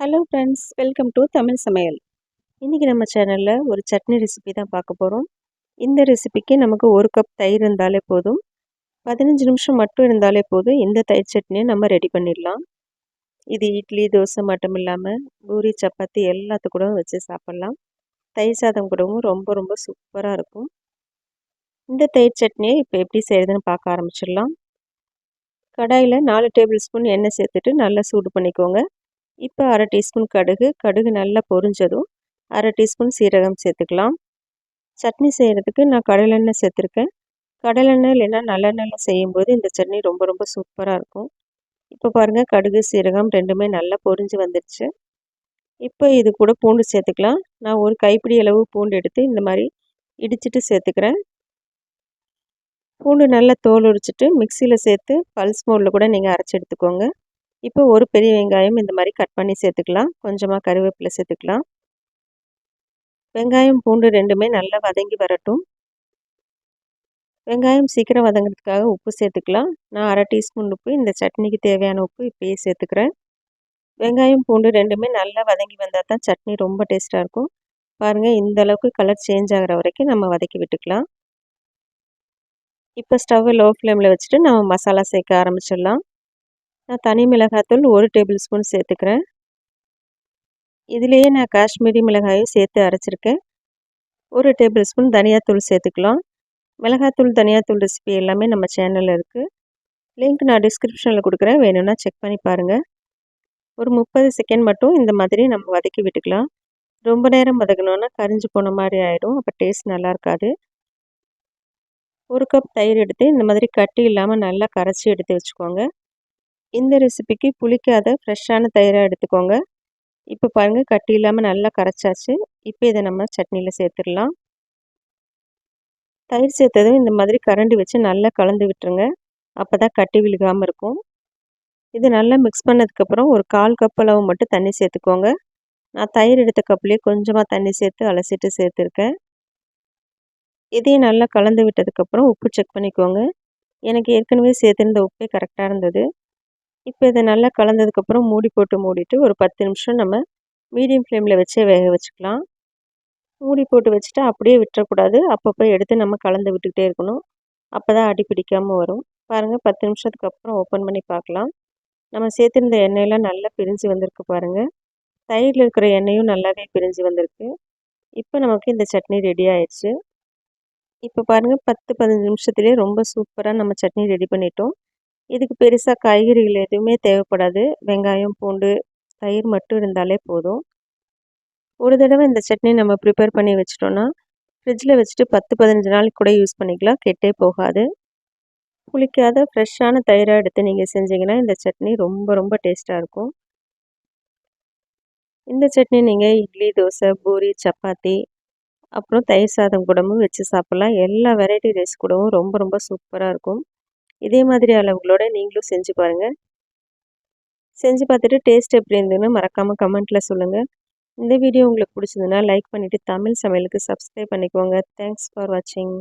Hello friends welcome to Tamil சமையல் இன்றைக்கி நம்ம சேனலில் ஒரு சட்னி ரெசிபி தான் பார்க்க போகிறோம் இந்த ரெசிபிக்கு நமக்கு ஒரு கப் தயிர் இருந்தாலே போதும். பதினஞ்சு நிமிஷம் மட்டும் இருந்தாலே போதும். இந்த தயிர் சட்னியை நம்ம ரெடி பண்ணிடலாம். இது இட்லி தோசை மட்டும் இல்லாமல் பூரி சப்பாத்தி எல்லாத்து வச்சு சாப்பிட்லாம். தயிர் சாதம் கூடவும் ரொம்ப ரொம்ப சூப்பராக இருக்கும். இந்த தயிர் சட்னியை இப்போ எப்படி செய்கிறதுன்னு பார்க்க ஆரம்பிச்சிடலாம். கடாயில் நாலு டேபிள் ஸ்பூன் எண்ணெய் சேர்த்துட்டு நல்லா சூடு பண்ணிக்கோங்க. இப்போ அரை டீஸ்பூன் கடுகு கடுகு நல்லா பொரிஞ்சதும் அரை டீஸ்பூன் சீரகம் சேர்த்துக்கலாம். சட்னி செய்கிறதுக்கு நான் கடலெண்ணெய் சேர்த்துருக்கேன். கடலெண்ணெய் இல்லைன்னா நல்லெண்ணெயில் செய்யும்போது இந்த சட்னி ரொம்ப ரொம்ப சூப்பராக இருக்கும். இப்போ பாருங்கள் கடுகு சீரகம் ரெண்டுமே நல்லா பொரிஞ்சு வந்துடுச்சு இப்போ இது கூட பூண்டு சேர்த்துக்கலாம். நான் ஒரு கைப்பிடி அளவு பூண்டு எடுத்து இந்த மாதிரி இடிச்சிட்டு சேர்த்துக்கிறேன். பூண்டு நல்லா தோல் உரிச்சிட்டு மிக்சியில் சேர்த்து பல்ஸ் மோடில் கூட நீங்கள் அரைச்சி எடுத்துக்கோங்க. இப்போ ஒரு பெரிய வெங்காயம் இந்த மாதிரி கட் பண்ணி சேர்த்துக்கலாம். கொஞ்சமாக கருவேப்பிலை சேர்த்துக்கலாம். வெங்காயம் பூண்டு ரெண்டுமே நல்லா வதங்கி வரட்டும். வெங்காயம் சீக்கிரம் வதங்கிறதுக்காக உப்பு சேர்த்துக்கலாம். நான் அரை டீஸ்பூன் உப்பு இந்த சட்னிக்கு தேவையான உப்பு இப்போயே சேர்த்துக்கிறேன். வெங்காயம் பூண்டு ரெண்டுமே நல்லா வதங்கி வந்தால் தான் சட்னி ரொம்ப டேஸ்ட்டாக இருக்கும். பாருங்கள் இந்த அளவுக்கு கலர் சேஞ்ச் ஆகிற வரைக்கும் நம்ம வதக்கி விட்டுக்கலாம். இப்போ ஸ்டவ்வை லோ ஃப்ளேமில் வச்சுட்டு நம்ம மசாலா சேர்க்க ஆரம்பிச்சிடலாம். நான் தனி மிளகாத்தூள் ஒரு டேபிள் ஸ்பூன் சேர்த்துக்கிறேன். இதுலேயே நான் காஷ்மீரி மிளகாயும் சேர்த்து அரைச்சிருக்கேன். ஒரு டேபிள் ஸ்பூன் தனியாத்தூள் சேர்த்துக்கலாம். மிளகாத்தூள் தனியாத்தூள் ரெசிபி எல்லாமே நம்ம சேனலில் இருக்குது லிங்க் நான் டிஸ்கிரிப்ஷனில் கொடுக்குறேன். வேணும்னா செக் பண்ணி பாருங்கள் ஒரு முப்பது செகண்ட் மட்டும் இந்த மாதிரி நம்ம வதக்கி விட்டுக்கலாம். ரொம்ப நேரம் வதக்கணுன்னா கரிஞ்சு போன மாதிரி ஆகிடும் அப்போ டேஸ்ட் நல்லா இருக்காது. ஒரு கப் தயிர் எடுத்து இந்த மாதிரி கட்டி இல்லாமல் நல்லா கரைச்சி எடுத்து வச்சுக்கோங்க. இந்த ரெசிபிக்கு புளிக்காத ஃப்ரெஷ்ஷான தயிராக எடுத்துக்கோங்க. இப்போ பாருங்கள் கட்டி இல்லாமல் நல்லா கரைச்சாச்சு. இப்போ இதை நம்ம சட்னியில் சேர்த்துடலாம். தயிர் சேர்த்ததும் இந்த மாதிரி கரண்டி வச்சு நல்லா கலந்து விட்டுருங்க. அப்போ தான் கட்டி விழுகாமல் இருக்கும். இது நல்லா மிக்ஸ் பண்ணதுக்கப்புறம் ஒரு கால் கப் அளவு மட்டும் தண்ணி சேர்த்துக்கோங்க. நான் தயிர் எடுத்த கப்லேயே கொஞ்சமாக தண்ணி சேர்த்து அலசிட்டு சேர்த்துருக்கேன். இதையும் நல்லா கலந்து விட்டதுக்கப்புறம் உப்பு செக் பண்ணிக்கோங்க. எனக்கு ஏற்கனவே சேர்த்துருந்த உப்பே கரெக்டாக இருந்தது. இப்போ இதை நல்லா கலந்ததுக்கப்புறம் மூடி போட்டு மூடிட்டு ஒரு பத்து நிமிஷம் நம்ம மீடியம் ஃப்ளேமில் வச்சே வேக வச்சுக்கலாம். மூடி போட்டு வச்சுட்டு அப்படியே விட்டுறக்கூடாது. அப்பப்போ எடுத்து நம்ம கலந்து விட்டுக்கிட்டே இருக்கணும். அப்போ தான் அடி பிடிக்காமல் வரும். பாருங்கள் பத்து நிமிஷத்துக்கு அப்புறம் ஓப்பன் பண்ணி பார்க்கலாம். நம்ம சேர்த்துருந்த எண்ணெயெல்லாம் நல்லா பிரிஞ்சு வந்திருக்கு பாருங்கள் தயிரில் இருக்கிற எண்ணெயும் நல்லாவே பிரிஞ்சு வந்திருக்கு. இப்போ நமக்கு இந்த சட்னி ரெடி ஆயிடுச்சு. இப்போ பாருங்கள் பத்து பதினஞ்சு நிமிஷத்துலேயே ரொம்ப சூப்பராக நம்ம சட்னி ரெடி பண்ணிட்டோம். இதுக்கு பெருசாக காய்கறிகள் எதுவுமே தேவைப்படாது. வெங்காயம் பூண்டு தயிர் மட்டும் இருந்தாலே போதும். ஒரு தடவை இந்த சட்னி நம்ம ப்ரிப்பேர் பண்ணி வச்சிட்டோன்னா ஃப்ரிட்ஜில் வச்சுட்டு பத்து பதினஞ்சு நாளைக்கு கூட யூஸ் பண்ணிக்கலாம். கெட்டே போகாது. புளிக்காத ஃப்ரெஷ்ஷான தயிராக எடுத்து நீங்கள் செஞ்சீங்கன்னா இந்த சட்னி ரொம்ப ரொம்ப டேஸ்ட்டாக இருக்கும். இந்த சட்னி நீங்கள் இட்லி தோசை பூரி சப்பாத்தி அப்புறம் தயிர் சாதம் கூடவும் வச்சு சாப்பிட்லாம். எல்லா வெரைட்டி ரைஸ் கூடவும் ரொம்ப ரொம்ப சூப்பராக இருக்கும். இதே மாதிரி அளவுகளோட நீங்களும் செஞ்சு பாருங்கள் செஞ்சு பார்த்துட்டு டேஸ்ட் எப்படி இருந்ததுன்னு மறக்காமல் கமெண்ட்டில் சொல்லுங்கள் இந்த வீடியோ உங்களுக்கு பிடிச்சதுன்னா லைக் பண்ணிவிட்டு தமிழ் சமையலுக்கு சப்ஸ்கிரைப் பண்ணிக்கோங்க. தேங்க்ஸ் ஃபார் வாட்சிங்